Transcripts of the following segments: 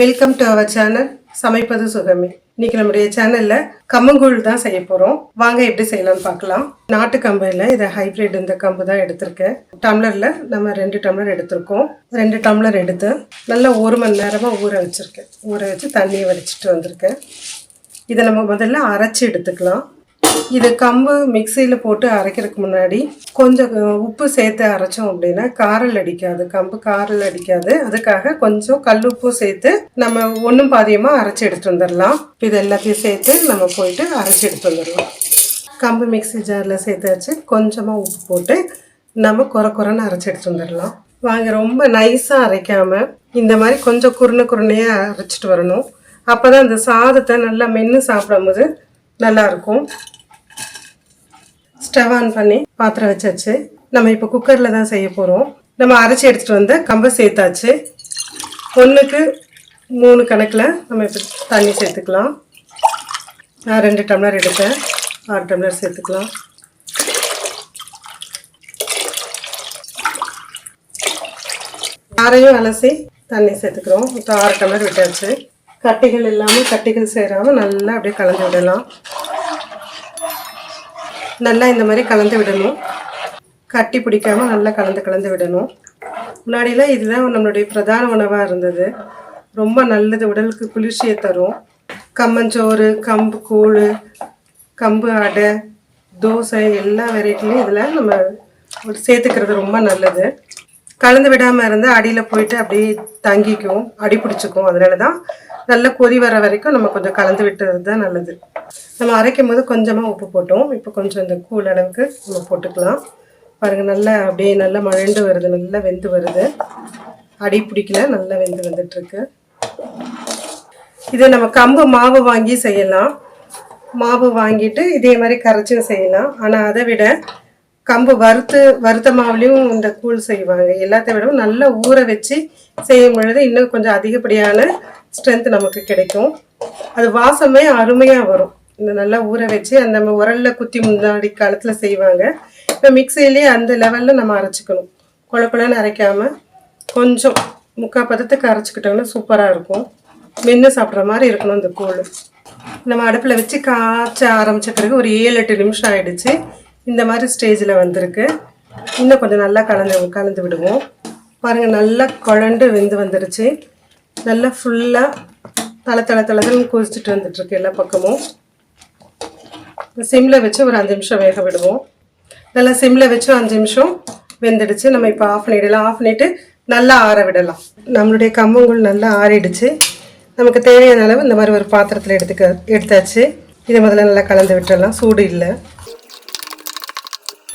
Welcome to our channel சமைப்பது சுகமே. இன்னைக்கு நம்முடைய சேனல்ல கம்மங்கூழ் தான் செய்ய போறோம். வாங்க எப்படி செய்யலாம்னு பார்க்கலாம். நாட்டு கம்பு இல்லை இதை ஹைபிரிட் இந்த கம்பு தான் எடுத்திருக்கேன். டம்ளர்ல நம்ம ரெண்டு டம்ளர் எடுத்திருக்கோம். ரெண்டு டம்ளர் எடுத்து நல்லா ஒரு மணி நேரமா ஊற வச்சிருக்கேன். ஊற வச்சு தண்ணியை வடிச்சிட்டு வந்திருக்கேன். இதை நம்ம முதல்ல அரைச்சி எடுத்துக்கலாம். இது கம்பு மிக்சியில் போட்டு அரைக்கிறதுக்கு முன்னாடி கொஞ்சம் உப்பு சேர்த்து அரைச்சோம் அப்படின்னா காரல் அடிக்காது. கம்பு காரல் அடிக்காது. அதுக்காக கொஞ்சம் கல்லுப்பு சேர்த்து நம்ம ஒன்றும் பாதியமாக அரைச்சி எடுத்து வந்துடலாம் இது எல்லாத்தையும் சேர்த்து நம்ம போயிட்டு அரைச்சி எடுத்து வந்துடலாம் கம்பு மிக்ஸி ஜாரில் சேர்த்தாச்சு. கொஞ்சமாக உப்பு போட்டு நம்ம குறை குறைன்னு அரைச்சி எடுத்து வந்துடலாம் வாங்க ரொம்ப நைஸாக அரைக்காமல் இந்த மாதிரி கொஞ்சம் குருணை குருணையாக அரைச்சிட்டு வரணும். அப்போ தான் அந்த சாதத்தை நல்லா மென்று சாப்பிடும்போது நல்லா இருக்கும். ஸ்டவ் ஆன் பண்ணி பாத்திரம் வச்சாச்சு. நம்ம இப்போ குக்கரில் தான் செய்ய போகிறோம் நம்ம அரைச்சி எடுத்துகிட்டு வந்து கம்பை சேர்த்தாச்சு. ஒன்றுக்கு மூணு கணக்கில் நம்ம இப்போ தண்ணி சேர்த்துக்கலாம். நான் ரெண்டு டம்ளர் எடுத்தேன். ஆறு டம்ளர் சேர்த்துக்கலாம். ஆறையும் அலசி தண்ணி சேர்த்துக்கிறோம். மொத்தம் ஆறு டம்ளர் விட்டாச்சு. கட்டிகள் இல்லாமல் கட்டிகள் சேராமல் நல்லா அப்படியே கலந்து விடலாம். நல்லா இந்த மாதிரி கலந்து விடணும். கட்டி பிடிக்காமல் நல்லா கலந்து கலந்து விடணும். முன்னாடிலாம் இதுதான் நம்மளுடைய பிரதான உணவாக இருந்தது. ரொம்ப நல்லது உடலுக்கு குளிர்ச்சியை தரும். கம்மஞ்சோறு கம்பு கூழ் கம்பு அடை தோசை எல்லா வெரைட்டிலையும் இதில் நம்ம சேர்த்துக்கிறது ரொம்ப நல்லது. கலந்து விடாமல் இருந்தால் அடியில் போயிட்டு அப்படியே தங்கிக்கும் அடி பிடிச்சிக்கும். அதனால தான் நல்ல கொதி வர வரைக்கும் நம்ம கொஞ்சம் கலந்து விட்டுறது தான் நல்லது. நம்ம அரைக்கும் போது கொஞ்சமாக உப்பு போட்டோம். இப்போ கொஞ்சம் இந்த கூழ் அளவுக்கு நம்ம போட்டுக்கலாம். பாருங்கள் நல்லா அப்படியே நல்லா மழண்டு வருது. நல்லா வெந்து வருது. அடி பிடிக்கல. நல்லா வெந்து வந்துட்டுருக்கு. இது நம்ம கம்பு மாவு வாங்கி செய்யலாம். மாவு வாங்கிட்டு இதே மாதிரி கரைச்சும் செய்யலாம். ஆனால் அதை விட கம்பு வறுத்து வறுத்த மாவுலேயும் இந்த கூழ் செய்வாங்க. எல்லாத்த விடவும் நல்லா ஊற வச்சு செய்யும் பொழுது இன்னும் கொஞ்சம் அதிகப்படியான ஸ்ட்ரென்த் நமக்கு கிடைக்கும். அது வாசமே அருமையாக வரும். இந்த நல்லா ஊற வச்சு அந்த உரல்ல குத்தி முன்னாடி காலத்தில் செய்வாங்க. இப்போ மிக்சியிலேயே அந்த லெவலில் நம்ம அரைச்சிக்கணும். குழ குழன்னு அரைக்காமல் கொஞ்சம் முக்கால் பதத்துக்கு அரைச்சிக்கிட்டோம்னா சூப்பராக இருக்கும். மென்று சாப்பிட்ற மாதிரி இருக்கணும் இந்த கூழ். நம்ம அடுப்பில் வச்சு காய்ச்ச ஆரம்பித்த பிறகு ஒரு ஏழு எட்டு நிமிஷம் ஆகிடுச்சு இந்த மாதிரி ஸ்டேஜில் வந்திருக்கு. இன்னும் கொஞ்சம் நல்லா கலந்து கலந்து விடுவோம். பாருங்கள் நல்லா குழண்டு வெந்து வந்துருச்சு. நல்லா ஃபுல்லாக தலை தலை தலைன்னு கொதிச்சுட்டு வந்துட்டுருக்கு எல்லா பக்கமும். சிம்மில் வச்சு ஒரு அஞ்சு நிமிஷம் வேக விடுவோம். நல்லா சிம்மில் வச்சு அஞ்சு நிமிஷம் வெந்துடுச்சு. நம்ம இப்போ ஆஃப் பண்ணிடலாம் ஆஃப் பண்ணிவிட்டு நல்லா ஆற விடலாம். நம்மளுடைய கம்பங்கூழ் நல்லா ஆறிடுச்சு. நமக்கு தேவையான அளவு இந்த மாதிரி ஒரு பாத்திரத்தில் எடுத்துக்க எடுத்தாச்சு. இதை முதல்ல நல்லா கலந்து விட்டுடலாம் சூடு இல்லை.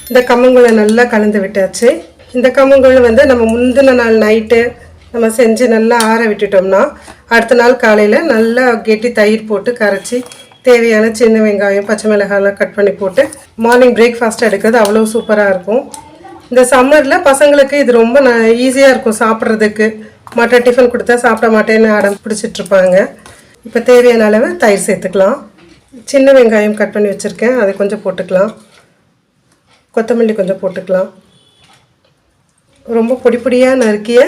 இந்த கம்மங்குழை நல்லா கலந்து விட்டாச்சு. இந்த கம்மங்குழை வந்து நம்ம முந்தின நாள் நைட்டு நம்ம செஞ்சு நல்லா ஆற விட்டுட்டோம்னா அடுத்த நாள் காலையில் நல்லா கெட்டி தயிர் போட்டு கரைச்சி தேவையான சின்ன வெங்காயம் பச்சை மிளகாயெல்லாம் கட் பண்ணி போட்டு மார்னிங் பிரேக்ஃபாஸ்ட் எடுக்கிறது அவ்வளோ சூப்பராக இருக்கும். இந்த சம்மரில் பசங்களுக்கு இது ரொம்ப ந ஈஸியாக இருக்கும் சாப்பிட்றதுக்கு. மற்ற டிஃபன் கொடுத்தா சாப்பிட மாட்டேன்னு அடம் பிடிச்சிட்டு இருப்பாங்க. இப்போ தேவையான அளவு தயிர் சேர்த்துக்கலாம். சின்ன வெங்காயம் கட் பண்ணி வச்சுருக்கேன். அதை கொஞ்சம் போட்டுக்கலாம். கொத்தமல்லி கொஞ்சம் போட்டுக்கலாம். ரொம்ப பொடி பொடியாக நறுக்கிய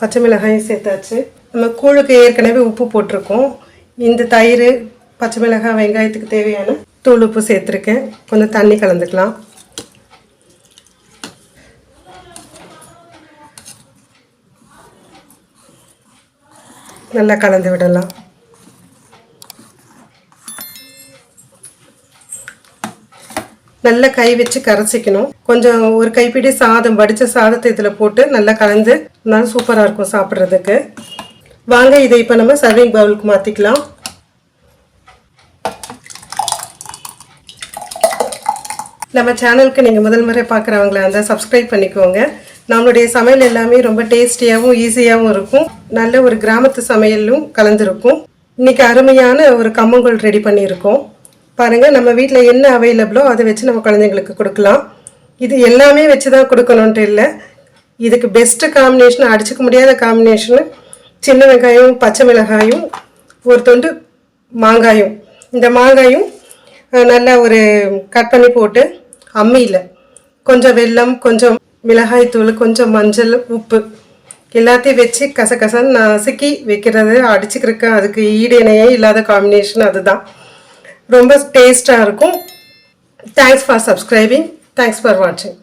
பச்சை மிளகாயும் சேர்த்தாச்சு. நம்ம கூழுக்கு ஏற்கனவே உப்பு போட்டிருக்கோம். இந்த தயிர் பச்சை மிளகாய் வெங்காயத்துக்கு தேவையான தூள் உப்பு சேர்த்துருக்கேன். கொஞ்சம் தண்ணி கலந்துக்கலாம். நல்லா கலந்து விடலாம். நல்லா கை வச்சு கரைச்சிக்கணும் கொஞ்சம் ஒரு கைப்பிடி சாதம் வடித்த சாதத்தை இதில் போட்டு நல்லா கலந்து நல்லா சூப்பராக இருக்கும் சாப்பிட்றதுக்கு. வாங்க இதை இப்போ நம்ம சர்விங் பவுலுக்கு மாற்றிக்கலாம் நம்ம சேனலுக்கு நீங்கள் முதல் முறை பார்க்குறவங்களா இருந்தால் சப்ஸ்கிரைப் பண்ணிக்கோங்க. நம்மளுடைய சமையல் எல்லாமே ரொம்ப டேஸ்டியாகவும் ஈஸியாகவும் இருக்கும். நல்ல ஒரு கிராமத்து சமையலும் கலந்துருக்கும். இன்னைக்கு அருமையான ஒரு கம்மங்கூழ் ரெடி பண்ணியிருக்கோம். பாருங்கள் நம்ம வீட்டில் என்ன அவைலபிளோ அதை வச்சு நம்ம குழந்தைங்களுக்கு கொடுக்கலாம். இது எல்லாமே வச்சு தான் கொடுக்கணுன்ட்டு இல்லை. இதுக்கு பெஸ்ட்டு காம்பினேஷன் அடிச்சுக்க முடியாத காம்பினேஷனு சின்ன வெங்காயம் பச்சை மிளகாயும் ஒரு தொண்டு மாங்காயும். இந்த மாங்காயும் நல்லா ஒரு கட் பண்ணி போட்டு அம்மியில். கொஞ்சம் வெல்லம் கொஞ்சம் மிளகாய் தூள் கொஞ்சம் மஞ்சள் உப்பு எல்லாத்தையும் வச்சு கசகசன்னு நசுக்கி வைக்கிறது அடிச்சுக்கிறதுக்கு அதுக்கு ஈடு இணையே இல்லாத காம்பினேஷன் அதுதான். ரொம்ப டேஸ்ட்டாக இருக்கும். Thanks for subscribing thanks for வாட்சிங்